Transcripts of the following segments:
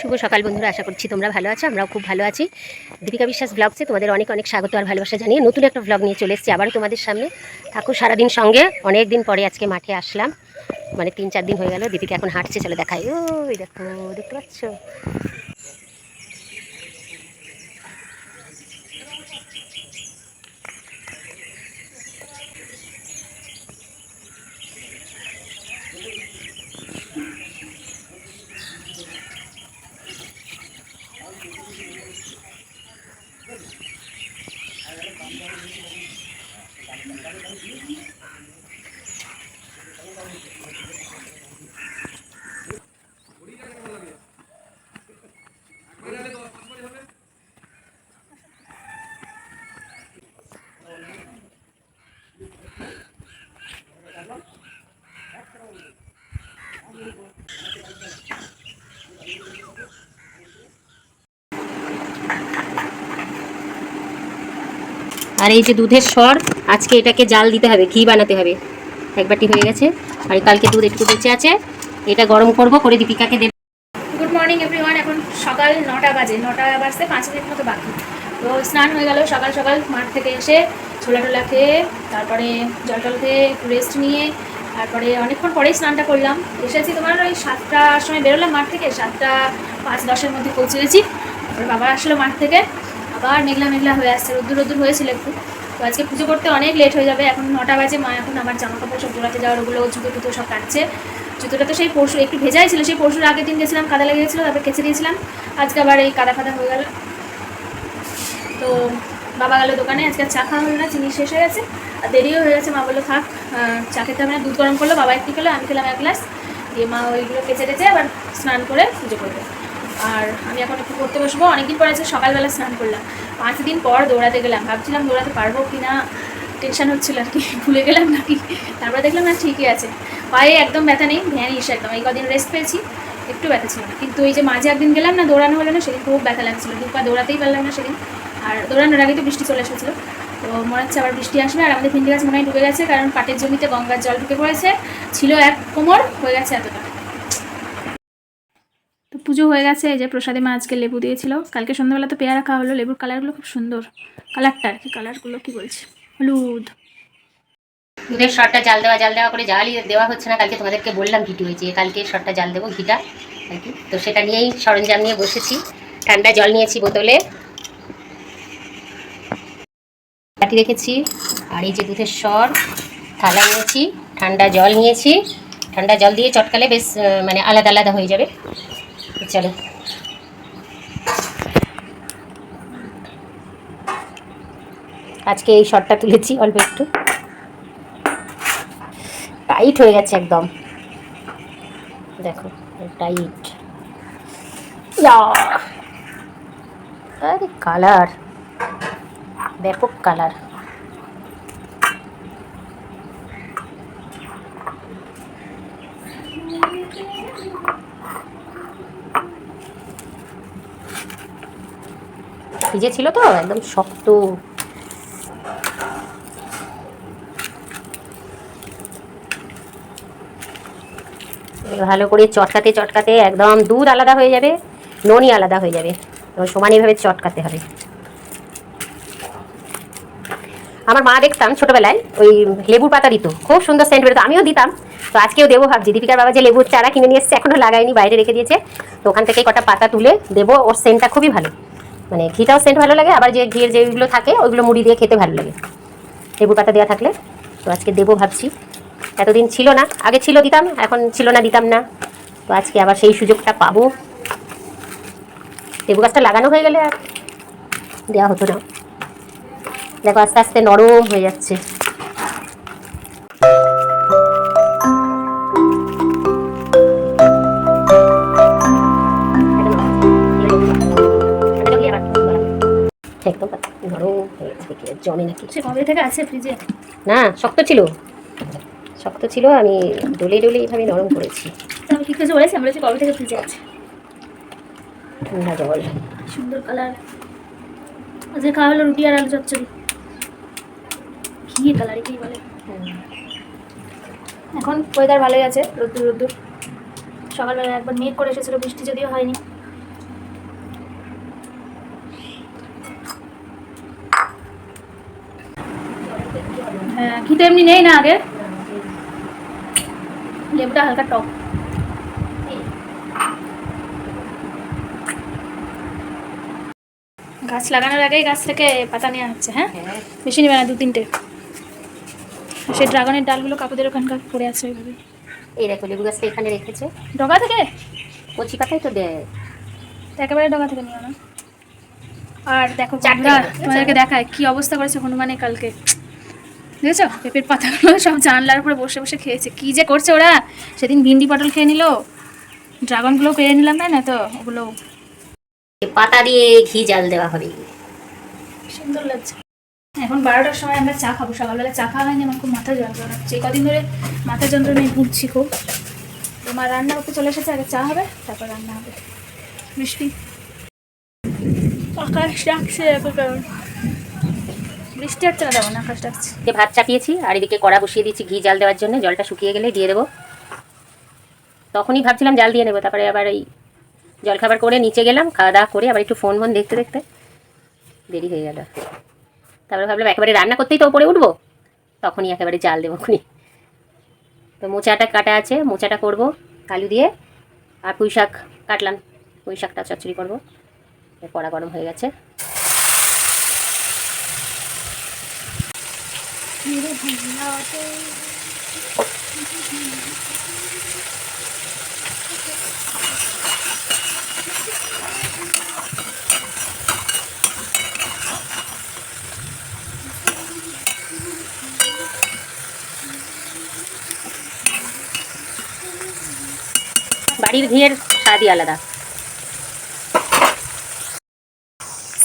শুভ সকাল বন্ধুরা, আশা করছি তোমরা ভালো আছো, আমরাও খুব ভালো আছি। দীপিকা বিশ্বাস ব্লগসে তোমাদের অনেক অনেক স্বাগত আর ভালোবাসা জানিয়ে নতুন একটা ব্লগ নিয়ে চলে এসেছি আবারও তোমাদের সামনে। থাকো সারাদিন সঙ্গে অনেক দিন পরে আজকে মাঠে আসলাম। মানে তিন চার দিন হয়ে গেল, দীপিকা এখন হাঁটছে, চলে দেখাই। ওই দেখো, দেখতে পাচ্ছ? আর এই যে দুধের স্বর আজকে এটাকে জাল দিতে হবে, ঘি বানাতে হবে। এক বাটি হয়ে গেছে। আর কালকে দুধ একটু বেঁচে আছে। এটা গরম করব, করে দীপিকাকে দেব। গুড মর্নিং এভরিওয়ান এখন সকাল নটা বাজে। নটা বাজতে পাঁচ মিনিট মতো বাকি। তো স্নান হয়ে গেল, সকাল সকাল মাঠ থেকে এসে ছোলা টোলা খেয়ে, তারপরে জল টল খেয়ে একটু রেস্ট নিয়ে, তারপরে অনেকক্ষণ পরেই স্নানটা করলাম। এসেছি তোমার ওই সাতটার সময় বেরোলাম মাঠ থেকে, সাতটা পাঁচ দশের মধ্যে পৌঁছে গেছি তারপরে বাবা আসলো মাঠ থেকে। আবার মেঘলা মেঘলা হয়ে আসছে, রোদ্দুর রোদ্দুর হয়েছিল একটু। তো আজকে পুজো করতে অনেক লেট হয়ে যাবে, এখন নটা বাজে, মা এখন আমার জামা কাপড় সব জোড়াতে যাওয়ার, ওগুলো জুতো টুতো সব কাটছে। জুতোটা তো সেই পরশু, একটু ভেজাই ছিল, সেই পরশুর আগের দিন গেছিলাম, কাদা লেগে গেছিল তারপরে কেচে দিয়েছিলাম। আজকে আবার এই কাদা ফাদা হয়ে গেল। তো বাবা গেল দোকানে, আজকে চা খাওয়া হলো না, চিনি শেষ হয়ে গেছে, আর দেরিও হয়ে গেছে, মা বলল, থাক চা খেতে হবে না, দুধ গরম করল, বাবা একটু খেলো, আমি খেলাম এক গ্লাস দিয়ে মা ওইগুলো কেচে টেচে আবার স্নান করে পুজো করবে। আর আমি এখন একটু পড়তে বসবো। অনেকদিন পর আজকে সকালবেলা স্নান করলাম। পাঁচ দিন পর দৌড়াতে গেলাম। ভাবছিলাম দৌড়াতে পারব কি না টেনশান হচ্ছিল আর কি, ভুলে গেলাম নাকি। তারপরে দেখলাম না, ঠিকই আছে। পায়ে একদম ব্যথা নেই ভ্যানিস একদম। এই কদিন রেস্ট পেয়েছি, একটু ব্যথা ছিল। কিন্তু এই যে মাঝে একদিন গেলাম না, দৌড়ানো হলো না, সেদিন খুব ব্যথা লাগছিল। দু পা দৌড়াতেই পারলাম না সেদিন। আর দৌড়ানোর আগে তো বৃষ্টি চলে এসেছিল। তো মনে হচ্ছে আবার বৃষ্টি আসবে। আর আমাদের ভিন্ডি গাছ মনে হয় ডুবে গেছে, কারণ পাটের জমিতে গঙ্গার জল ঢুকে পড়েছে। ছিল এক কোমর, হয়ে গেছে এতটা। তো পুজো হয়ে গেছে, এই যে প্রসাদে মা আজকে লেবু দিয়েছিল। কালকে সন্ধ্যাবেলা তো পেয়ারা খাওয়া হলো, লেবুর কালারগুলো খুব সুন্দর। কালারটা আর কি, কালারগুলো কি বলছে? হলুদ। দুধের শরটা জাল দেওয়া জাল দেওয়া করে জালই দেওয়া হচ্ছে না, কালকে তোমাদেরকে বললাম ভিডিও যে কালকে শরটা জাল দেবো ঘিটা আর কি। তো সেটা নিয়েই সরঞ্জাম নিয়ে বসেছি, ঠান্ডা জল নিয়েছি বোতলে। বাটি রেখেছি, আর এই যে দুধের স্বর থালা নিয়েছি, ঠান্ডা জল নিয়েছি। ঠান্ডা জল দিয়ে চটকালে বেশ মানে আলাদা আলাদা হয়ে যাবে। চলো। আজকে এই শটটা তুলেছি, অল্প একটু। টাইট হয়ে গেছে একদম। দেখো টাইট আরে কালার ব্যাপক কালার ভিজে ছিল তো, একদম শক্ত। ভালো করে চটকাতে চটকাতে একদম দুধ আলাদা হয়ে যাবে, ননি আলাদা হয়ে যাবে। এবং সমান চটকাতে হবে। আমার মা দেখতাম ছোটবেলায়, ওই লেবুর পাতা দিত। খুব সুন্দর সেন্ট বেরোতো, আমিও দিতাম। তো আজকেও দেবো ভাবছি। দীপিকার বাবা যে লেবুর চারা কিনে নিয়ে এসছে এখনও লাগায়নি, বাইরে রেখে দিয়েছে। তো ওখান থেকে কটা পাতা তুলে দেবো, ওর সেন্টটা খুবই ভালো। মানে ঘিটাও সেন্ট ভালো লাগে, আবার যে ঘিয়ের যেগুলো থাকে, ওইগুলো মুড়ি দিয়ে খেতে ভালো লাগে। লেবু পাতা দেওয়া থাকলে। তো আজকে দেবো ভাবছি। এতদিন ছিল না, আগে ছিল দিতাম, এখন ছিল না, দিতাম না। তো আজকে আবার সেই সুযোগটা পাবো। লেবু গাছটা লাগানো হয়ে গেলে আর দেওয়া হতো না। দেখো আস্তে আস্তে নরম হয়ে যাচ্ছে। সে কবে থেকে আছে ফ্রিজে না শক্ত ছিল। শক্ত ছিল আমি ডলে ডলে এইভাবে নরম করেছি। আমি কি কিছু বলেছি আমরা কবে থেকে ফ্রিজে আছে। ঠান্ডা জল। সুন্দর কালার আজকে খাওয়া হলো রুটি আর আলু চচ্চড়ি। ঘি কালার কি বলে। এখন ওয়েদার ভালোই আছে রোদ্দুর রোদ্দুর। সকালবেলা একবার মেঘ করে এসেছিল বৃষ্টি যদিও হয়নি। হ্যাঁ ঘিটা এমনি নেই না আগে। লেবুটা হালকা টক। গাছ লাগানোর আগেই গাছ থেকে পাতা নেওয়া হচ্ছে হ্যাঁ? বেশি নেবে না দু তিনটে। সেই ড্রাগনের ডালগুলো কাকুদের ওখানকার পড়ে আছে ওইভাবে। এই দেখো লেবু গাছটা এখানে রেখেছে। ডগা থেকে? কচি পাতাই তো দেয়। একেবারে ডগা থেকে নিও না। আর দেখো তোমাদেরকে দেখায় কি অবস্থা করেছে হনুমানে কালকে। দেখেছ পেঁপের পাতাগুলো সব জানলার উপরে বসে বসে খেয়েছে। কি যে করছে ওরা? সেদিন ভিন্ডি পটল খেয়ে নিল। ড্রাগনগুলো পেয়ে নিলাম তাই না তো? ওগুলো পাতা দিয়ে ঘি জাল দেওয়া হবে। সুন্দর লাগছে। এখন বারোটার সময় আমরা চা খাব। সকালবেলা চা খাওয়া হয়নি আমার খুব মাথা যন্ত্রণা হচ্ছে। কদিন ধরে মাথা যন্ত্রণায় ভুগছি খুব। তোমার রান্না করতে চলে এসেছে আগে চা হবে তারপর রান্না হবে। বৃষ্টি আকাশ ডাকছে এখন কারণ বৃষ্টি হচ্ছে, না তেমন আকাশ ডাকছে ভাত চাপিয়েছি, আর এদিকে কড়া বসিয়ে দিচ্ছি, ঘি জাল দেওয়ার জন্য। জলটা শুকিয়ে গেলে দিয়ে দেবো। তখনই ভাবছিলাম জাল দিয়ে নেব, তারপরে আবার এই জলখাবার করে নিচে গেলাম, খাওয়া দাওয়া করে আবার একটু ফোন ফোন দেখতে দেখতে দেরি হয়ে গেল। তারপরে ভাবলাম একেবারে রান্না করতেই তো ওপরে উঠবো, তখনই একেবারে জাল দেবো খুনি। তো মোচাটা কাটা আছে, মোচাটা করব, আলু দিয়ে, আর পুঁই শাক কাটলাম। পুঁই শাকটা চচ্চড়ি করব কড়া গরম হয়ে গেছে। বাড়ির ঘিয়ের স্বাদই আলাদা।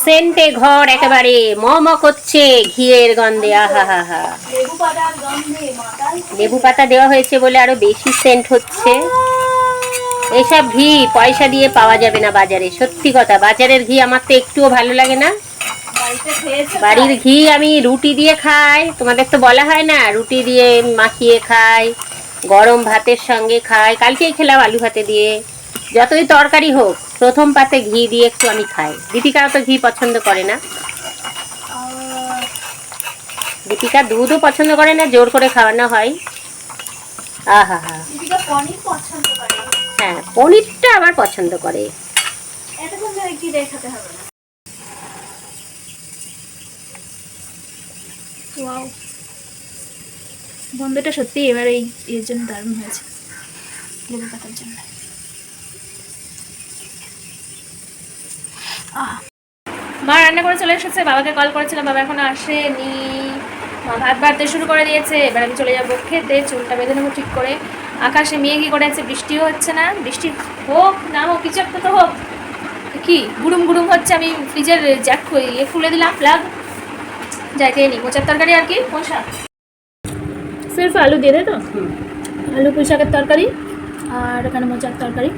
সেন্টে ঘর একেবারে মম করছে ঘিয়ের গন্ধে আহা হা হা লেবু পাতা দেওয়া হয়েছে বলে আরও বেশি সেন্ট হচ্ছে। এসব ঘি পয়সা দিয়ে পাওয়া যাবে না বাজারে সত্যি কথা। বাজারের ঘি আমার তো একটুও ভালো লাগে না। বাড়ির ঘি আমি রুটি দিয়ে খাই। তোমাদের তো বলা হয় না রুটি দিয়ে মাখিয়ে খাই গরম ভাতের সঙ্গে খাই। কালকেই খেলাম আলু ভাতে দিয়ে। যতই তরকারি হোক প্রথম পাতে ঘি দিয়ে একটু আমি খাই। দীপিকাও তো ঘি পছন্দ করে না। দীপিকা দুধও পছন্দ করে না জোর করে খাওয়ানো হয়। আহা হা। দীপিকা পনির পছন্দ করে। হ্যাঁ পনিরটা আবার পছন্দ করে। এতক্ষণ ধরে কি দেখাতে হবে না। ওয়াও। বন্ধুটা সত্যি এবার এই এর জন্য দারুণ হয়েছে। লেবু পাতার জন্য আহ মা রান্না করে চলে এসেছে বাবাকে কল করেছিলাম বাবা এখনও আসেনি। মা ভাত বাড়তে শুরু করে দিয়েছে এবার আমি চলে যাব খেতে চুলটা বেঁধে নেব ঠিক করে। আকাশে মেয়ে কি করে আছে বৃষ্টিও হচ্ছে না বৃষ্টি হোক না হোক কিছু একটা তো হোক। কি গুড়ুম গুড়ুম হচ্ছে আমি ফ্রিজের জ্যাক ইয়ে খুলে দিলাম প্লাগ যাই খেয়ে নি। মোচার তরকারি আর কি? কোন শাক সির্ফ আলু দিয়ে দেয় তো। আলু পুঁই শাকের তরকারি আর এখানে মোচার তরকারি।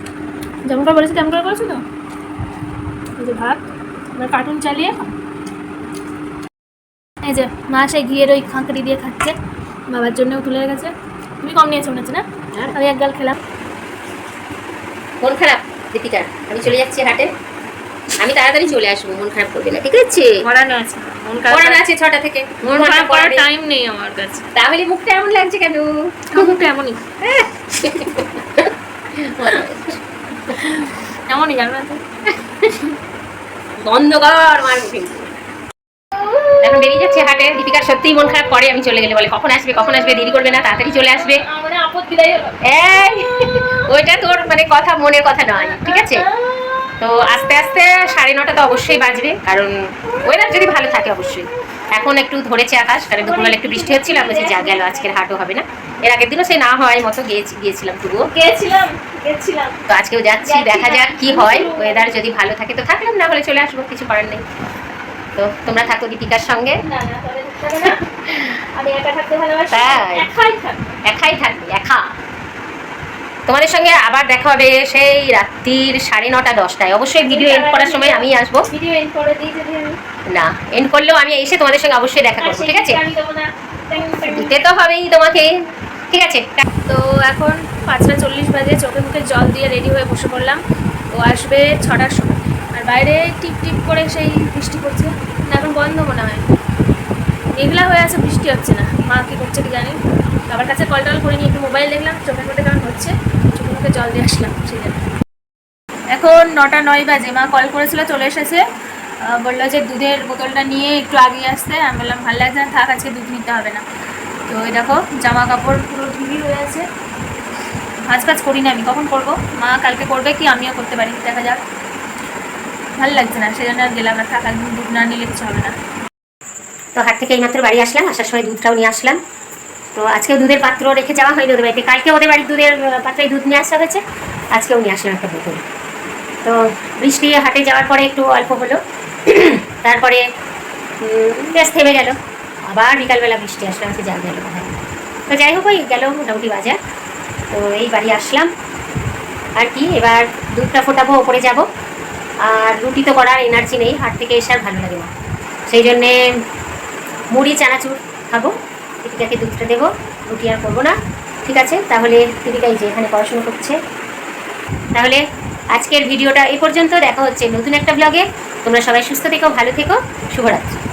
যেমন করে বলেছি তেমন করে করেছ তো? এই যে ভাত। এবার কার্টুন চালিয়ে এই যে মা সেই ঘিয়ের ওই খাঁকড়ি দিয়ে খাচ্ছে বাবার জন্যও তুলে রেখেছে। তুমি কম নিয়েছো মনে হচ্ছে না? হ্যাঁ। আমি এক গাল খেলাম। মন খারাপ দীপিকা আমি চলে যাচ্ছি হাটে। আমি তাড়াতাড়ি চলে আসব মন খারাপ করবে না ঠিক আছে? পড়ানো আছে মন পড়ানো আছে ছটা থেকে। মন খারাপ করার টাইম নেই আমার কাছে। তাহলে মুখটা এমন লাগছে কেন? মুখটা এমনই। এমনই জানো না? বন্ধ কর এখন বেরিয়ে যাচ্ছে হাটে। দীপিকার সত্যিই মন খারাপ করে আমি চলে গেলে বলে কখন আসবে? কখন আসবে? দেরি করবে না তাড়াতাড়ি চলে আসবে। মানে এই ওইটা তোর মানে কথা মনের কথা নয় ঠিক আছে? তো আস্তে আস্তে সাড়ে নটা তো অবশ্যই বাজবে কারণ ওয়েদার যদি ভালো থাকে অবশ্যই। এখন একটু ধরেছে আকাশ কারণ দুপুরবেলা একটু বৃষ্টি হচ্ছিল আমি বলছি যা গেল আজকের হাটও হবে না। এর আগের দিনও সে না হয় মতো গিয়েছি গিয়েছিলাম তবুও। গেছিলাম তো আজকেও যাচ্ছি দেখা যাক কি হয়। ওয়েদার যদি ভালো থাকে তো থাকলাম না হলে চলে আসব কিছু করার নেই। তো তোমরা থাকো দীপিকার সঙ্গে। একাই থাকবে একা। তোমাদের সঙ্গে আবার দেখা হবে সেই রাত্রির সাড়ে নটা দশটায়। অবশ্যই ভিডিও এন্ড করার সময় আমি আসব। ভিডিও এন্ড করে দিই যদি আমি না এন্ড করলেও আমি এসে তোমাদের সঙ্গে অবশ্যই দেখা করব ঠিক আছে। দিতে তো হবেই তোমাকে ঠিক আছে? তো এখন পাঁচটা চল্লিশ বাজে চোখে মুখে জল দিয়ে রেডি হয়ে বসে পড়লাম। ও আসবে ছটার সময়। আর বাইরে টিপ টিপ করে সেই বৃষ্টি পড়ছে। না এখন বন্ধ মনে হয়। মেঘলা হয়ে আছে, বৃষ্টি হচ্ছে না। মা কি করছে কি জানি। বাবার কাছে কল টল করিনি, একটু মোবাইল দেখলাম, চোখের মধ্যে কেমন হচ্ছে। চোখের মুখে জল দিয়ে আসলাম, সেই জন্য। এখন নটা নয় বাজে, মা কল করেছিল, চলে এসেছে। বলল যে দুধের বোতলটা নিয়ে একটু আগিয়ে আসতে। আমি বললাম, ভালো লাগছে না, থাক, আজকে দুধ নিতে হবে না। তো এই দেখো জামা কাপড় পুরো ঢিলি হয়ে আছে। ভাজ কাজ করি না আমি, কখন করব? মা কালকে করবে কি? আমিও করতে পারি দেখা যাক। ভালো লাগছে না, সেই জন্য গেলাম না, থাক, একদিন দুধ না নিলে কিছু হবে না। তো হাট থেকে এইমাত্র বাড়ি আসলাম, আসার সময় দুধটাও নিয়ে আসলাম। তো আজকে দুধের পাত্র রেখে যাওয়া হয়নি ওদের বাড়িতে। কালকে ওদের বাড়ির দুধের পাত্রে দুধ নিয়ে আসা হয়েছে। আজকেও নিয়ে আসলাম একটা বোতল। তো বৃষ্টি হাটে যাওয়ার পরে একটু অল্প হলো। তারপরে বেশ থেমে গেল। আবার বিকালবেলা বৃষ্টি আসলো আজকে যা গেল তো যাই হোক, ওই গেল মোটামুটি বাজার। তো এই বাড়ি আসলাম। আর কি, এবার দুধটা ফোটাবো, ওপরে যাব। আর রুটি তো করার এনার্জি নেই, হাট থেকে এসে আর ভালো লাগে না। সেই জন্যে মুড়ি, চানাচুর খাব। দীপিকাকে দুধটা দেবো, রুটি আর করব না। ঠিক আছে? তাহলে দীপিকাই যে এখানে পড়াশুনো করছে। তাহলে আজকের ভিডিওটা এ পর্যন্ত। দেখা হচ্ছে নতুন একটা ব্লগে তোমরা সবাই সুস্থ থেকো, ভালো থেকো। শুভরাত্রি।